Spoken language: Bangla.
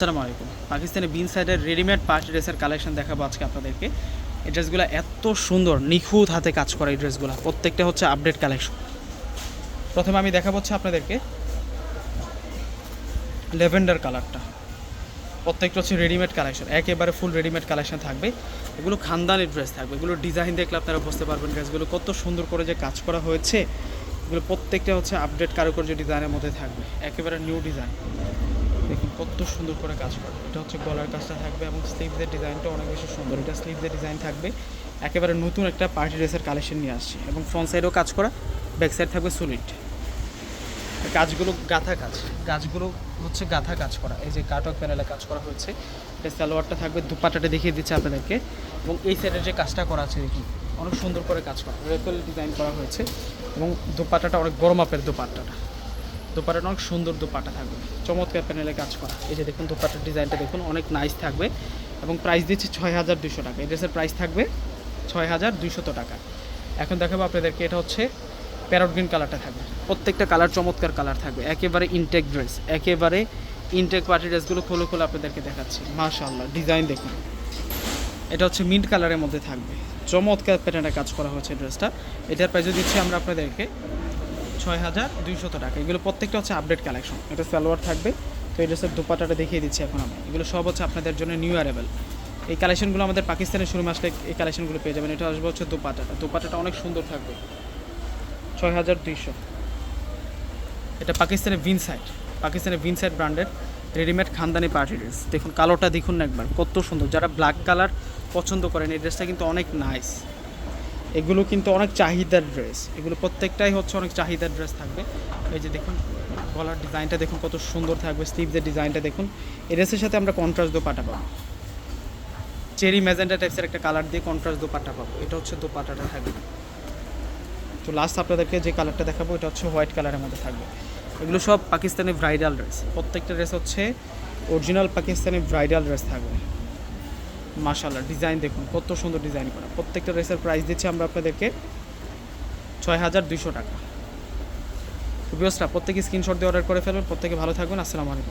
আসসালামু আলাইকুম। পাকিস্তানি বিন সাইডের রেডিমেড পার্টি ড্রেসের কালেকশন দেখাবো আজকে আপনাদেরকে। এই ড্রেসগুলো এত সুন্দর, নিখুঁত হাতে কাজ করা এই ড্রেসগুলো। প্রত্যেকটা হচ্ছে আপডেট কালেকশন প্রথমে আমি দেখাবো হচ্ছে আপনাদেরকে লেভেন্ডার কালারটা। প্রত্যেকটা হচ্ছে রেডিমেড কালেকশন একেবারে ফুল রেডিমেড কালেকশন থাকবে। এগুলো খানদানি ড্রেস থাকবে, এগুলো ডিজাইন দেখলে আপনারা বুঝতে পারবেন ড্রেসগুলো কত সুন্দর করে যে কাজ করা হয়েছে। এগুলো প্রত্যেকটা হচ্ছে আপডেট কারুকার্য ডিজাইনের মধ্যে থাকবে। একেবারে নিউ ডিজাইন দেখুন কত সুন্দর করে কাজ করে। এটা হচ্ছে গলার কাজটা থাকবে এবং স্লিভসের ডিজাইনটা অনেক বেশি সুন্দর। এটা স্লিভসের ডিজাইন থাকবে। একেবারে নতুন একটা পার্টি ড্রেসের কালেকশন নিয়ে আসছে। এবং ফ্রন্ট সাইডেও কাজ করা ব্যাক সাইড থাকবে সুলিট কাজগুলো গাথা কাজ। কাজগুলো হচ্ছে গাথা কাজ করা। এই যে কাটক প্যানেলে কাজ করা হয়েছে। এটা সালোয়ারটা থাকবে, দুপাটাটা দেখিয়ে দিচ্ছে আপনাদেরকে। এবং এই সাইডের যে কাজটা করা আছে দেখুন অনেক সুন্দর করে কাজ করা। রেফেল ডিজাইন করা হয়েছে এবং দুপাটাটা অনেক বড় মাপের দুপাট্টাটা। দোপাটাটা অনেক সুন্দর দোপাটা থাকবে। চমৎকার প্যানেলে কাজ করা। এই যে দেখুন দোপাটার ডিজাইনটা দেখুন, অনেক নাইস থাকবে এবং প্রাইস দিচ্ছি ছয় হাজার দুশো টাকা। এই ড্রেসের প্রাইস থাকবে ছয় হাজার দুইশত টাকা। এখন দেখাবো আপনাদেরকে এটা হচ্ছে প্যারট গ্রিন কালারটা থাকবে। প্রত্যেকটা কালার চমৎকার কালার থাকবে। একেবারে ইনটেক ড্রেস একেবারে ইনটেক পার্টি ড্রেসগুলো খুলে খুলে আপনাদেরকে দেখাচ্ছি। মাশাআল্লাহ ডিজাইন দেখুন। এটা হচ্ছে মিন্ট কালারের মধ্যে থাকবে। চমৎকার প্যাটার্নে কাজ করা হয়েছে ড্রেসটা এটার প্রাইসও দিচ্ছি আমরা আপনাদেরকে ছয় হাজার দুইশত টাকা। এগুলো প্রত্যেকটা হচ্ছে আপডেট কালেকশন এটা সালোয়ার থাকবে। তো এই ড্রেসের দুপাটাটা দেখিয়ে দিচ্ছি এখন আমি। এগুলো সব হচ্ছে আপনাদের জন্য নিউ অ্যারেবেল এই কালেকশনগুলো আমাদের পাকিস্তানের শুরু আসলে এই কালেকশনগুলো পেয়ে যাবেন। এটা আসবে হচ্ছে দুপাটাটা। দুপাটাটা অনেক সুন্দর থাকবে। ছয় হাজার দুইশো এটা পাকিস্তানের ভিন সাইড পাকিস্তানের ভিন সাইড ব্র্যান্ডের রেডিমেড খানদানি পার্টি ড্রেস। দেখুন, কালোটা দেখুন না একবার, কত সুন্দর। যারা ব্ল্যাক কালার পছন্দ করেন, এই ড্রেসটা কিন্তু অনেক নাইস এগুলো কিন্তু অনেক চাহিদার ড্রেস। এগুলো প্রত্যেকটাই হচ্ছে অনেক চাহিদার ড্রেস থাকবে। এই যে দেখুন, গলার ডিজাইনটা দেখুন, কত সুন্দর থাকবে। স্লিভসের ডিজাইনটা দেখুন। এই ড্রেসের সাথে আমরা কন্ট্রাস্ট দোপাটা পাবো। চেরি ম্যাজেন্টা টাইপসের একটা কালার দিয়ে কন্ট্রাস্ট দোপাটা পাবো। এটা হচ্ছে দোপাটাটা থাকবে। তো লাস্ট আপনাদেরকে যে কালারটা দেখাবো, এটা হচ্ছে হোয়াইট কালারের মধ্যে থাকবে। এগুলো সব পাকিস্তানি ব্রাইডাল ড্রেস প্রত্যেকটা ড্রেস হচ্ছে অরিজিনাল পাকিস্তানি ব্রাইডাল ড্রেস থাকবে। মাশাল্লাহ ডিজাইন দেখুন, কত সুন্দর ডিজাইন করা। প্রত্যেকটা ড্রেসের প্রাইস দিচ্ছি আমরা আপনাদেরকে ছয় হাজার দুইশো টাকা। প্রত্যেকে স্ক্রিনশট দিয়ে অর্ডার করে ফেলবেন প্রত্যেকে ভালো থাকবেন আসসালামু আলাইকুম।